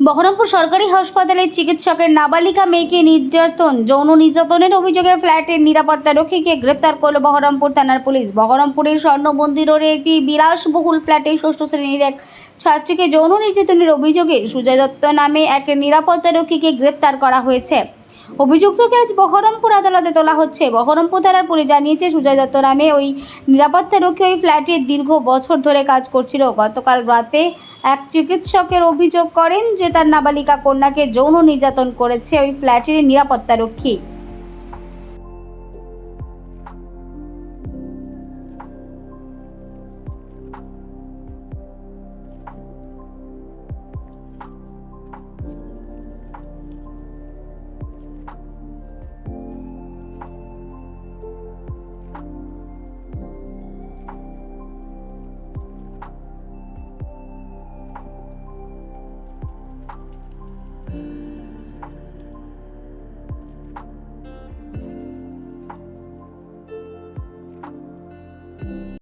বহরমপুর সরকারি হাসপাতালে চিকিৎসকের নাবালিকা মেয়েকে নির্যাতন, যৌন নির্যাতনের অভিযোগে ফ্ল্যাটের নিরাপত্তা রক্ষীকে গ্রেপ্তার করল বহরমপুর থানার পুলিশ। বহরমপুরের স্বর্ণ মন্দির রোডে একটি বিলাসবহুল ফ্ল্যাটে ষষ্ঠ শ্রেণির এক ছাত্রীকে যৌন নির্যাতনের অভিযোগে সুজয় দত্ত নামে এক নিরাপত্তা রক্ষীকে গ্রেপ্তার করা হয়েছে। অভিযুক্তকে আজ বহরমপুর আদালতে তোলা হচ্ছে। বহরমপুর থানার পুলিশ জানিয়েছে, সুজয় দত্ত নামে ওই নিরাপত্তা রক্ষী ওই ফ্ল্যাটে দীর্ঘ বছর ধরে কাজ করছিল। গতকাল রাতে এক চিকিৎসকের অভিযোগ করেন যে তার নাবালিকা কন্যাকে যৌন নির্যাতন করেছে ওই ফ্ল্যাটের নিরাপত্তা রক্ষী।